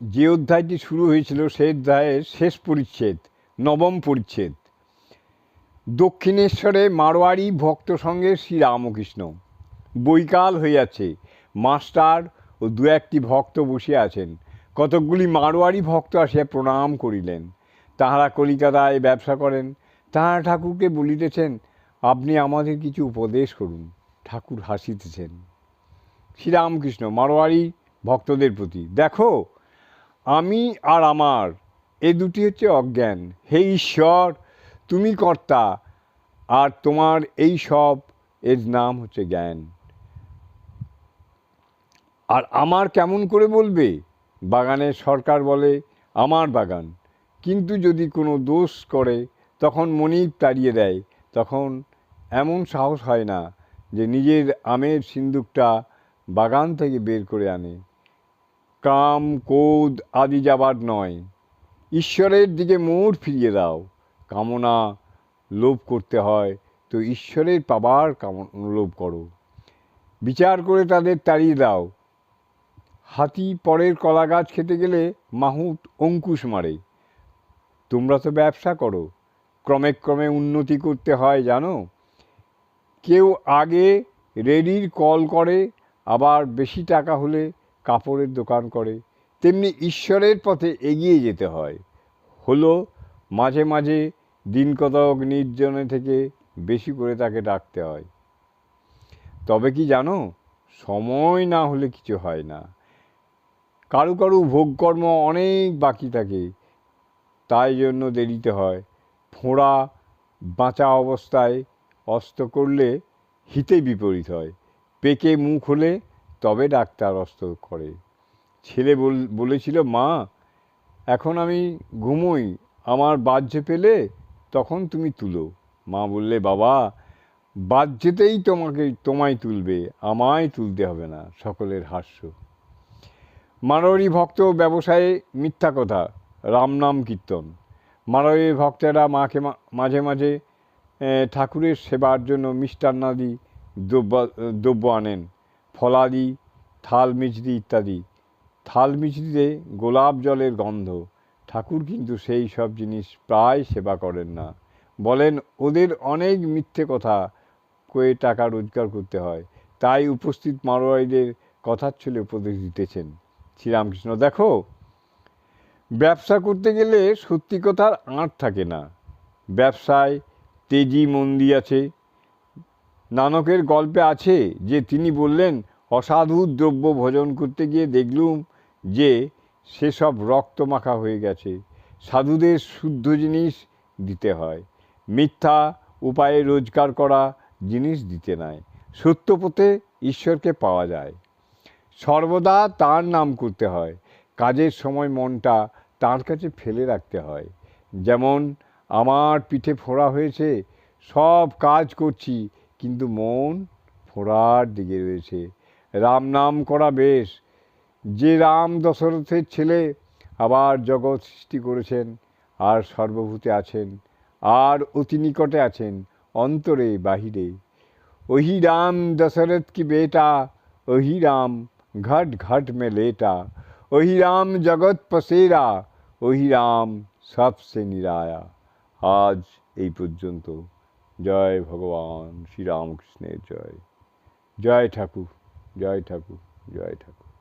যে অধ্যায়টি শুরু হয়েছিল সেই অধ্যায়ের শেষ পরিচ্ছেদ, নবম পরিচ্ছেদ। দক্ষিণেশ্বরে মারোয়ারি ভক্ত সঙ্গে শ্রীরামকৃষ্ণ। বৈকাল হইয়াছে, মাস্টার ও দু একটি ভক্ত বসিয়া আছেন। কতকগুলি মারোয়ারি ভক্ত আসিয়া প্রণাম করিলেন। তাহারা কলিকাতায় ব্যবসা করেন। তাহারা ঠাকুরকে বলিতেছেন, আপনি আমাদের কিছু উপদেশ করুন। ঠাকুর হাসিতেছেন। শ্রীরামকৃষ্ণ মারোয়ারি ভক্তদের প্রতি, দেখো আমি আর আমার, এ দুটি হচ্ছে অজ্ঞান। হে ঈশ্বর, তুমি কর্তা, আর তোমার এই সব, এর নাম হচ্ছে জ্ঞান। আর আমার কেমন করে বলবে? বাগানের সরকার বলে, আমার বাগান। কিন্তু যদি কোনো দোষ করে, তখন মনিব তাড়িয়ে দেয়। তখন এমন সাহস হয় না যে নিজের আমের সিন্দুকটা বাগান থেকে বের করে আনে। কাম, কোদ আদি যাবার নয়। ঈশ্বরের দিকে মোড় ফিরিয়ে দাও। কামনা লোভ করতে হয়, তো ঈশ্বরের পাবার কামনা লোভ করো। বিচার করে তাদের তাড়িয়ে দাও। হাতি পরের কলা গাছ খেতে গেলে মাহুত অঙ্কুশ মারে। তোমরা তো ব্যবসা করো। ক্রমে ক্রমে উন্নতি করতে হয়, জানো? কেউ আগে রেডির কল করে, আবার বেশি টাকা হলে কাপড়ের দোকান করে, তেমনি ঈশ্বরের পথে এগিয়ে যেতে হয়। হলো, মাঝে মাঝে দিন কতক নির্জনে থেকে বেশি করে তাকে ডাকতে হয়। তবে কি জানো, সময় না হলে কিছু হয় না। কারু কারু ভোগকর্ম অনেক বাকি থাকে, তাই জন্য দেরিতে হয়। ফোঁড়া, বাঁচা অবস্থায় অস্ত করলে হিতে বিপরীত হয়। পেকে মুখ হলে তবে ডাক্তার অস্ত করে। ছেলে বল- বলেছিল, মা, এখন আমি ঘুমোই। আমার বাহ্য পেলে তখন তুমি তুলো। মা বললে, বাবা, বাহ্যতেই তোমাকে, তোমায় তুলবে। আমায় তুলতে হবে না। সকলের হাস্য। মারোয়ারি ভক্ত ব্যবসায়ে, মিথ্যা কথা, রাম নাম কীর্তন। মারোয়ারি ভক্তেরা মাকে মাঝে মাঝে ঠাকুরের সেবার জন্য মিষ্টান্নাদি দ্রব্য দ্রব্য আনেন। ফলাদি থাল মিছরি ইত্যাদি। থাল মিছরিতে গোলাপ জলের গন্ধ। ঠাকুর কিন্তু সেই সব জিনিস প্রায় সেবা করেন না। বলেন, ওদের অনেক মিথ্যে কথা কয়ে টাকা রোজগার করতে হয়। তাই উপস্থিত মারোয়ারিদের কথার ছলে উপদেশ দিতেছেন। শ্রীরামকৃষ্ণ, দেখো, ব্যবসা করতে গেলে সত্যি কথার আঁট থাকে না। ব্যবসায় তেজি মন্দি আছে নানকের গল্পে আছে যে তিনি বললেন, অসাধু দ্রব্য ভোজন করতে গিয়ে দেখলুম যে সেসব রক্ত মাখা হয়ে গেছে। সাধুদের শুদ্ধ জিনিস দিতে হয়। মিথ্যা উপায়ে রোজগার করা জিনিস দিতে নাই। সত্য পথে ঈশ্বরকে পাওয়া যায়। সর্বদা তার নাম করতে হয়। কাজের সময় মনটা তার কাছে ফেলে রাখতে হয়। যেমন, আমার পিঠে ফোড়া হয়েছে, সব কাজ করছি কিন্তু মন ফোড়ার দিকে রয়েছে। রাম নাম করা বেশ। যে রাম দশরথের ছেলে আবার জগৎ সৃষ্টি করেছেন আর সর্বভূতে আছেন আর অতি নিকটে আছেন অন্তরে বাহিরে। ওহি রাম দশরথ কি বেটা? ওহি রাম ঘট ঘট মে লেটা। ওহি রাম জগৎ পসেরা। ওহি রাম সবসে নিরায়া। আজ এই পর্যন্ত। জয় ভগবান শ্রীরামকৃষ্ণের জয়। জয় ঠাকুর জয় ঠাকুর জয় ঠাকুর।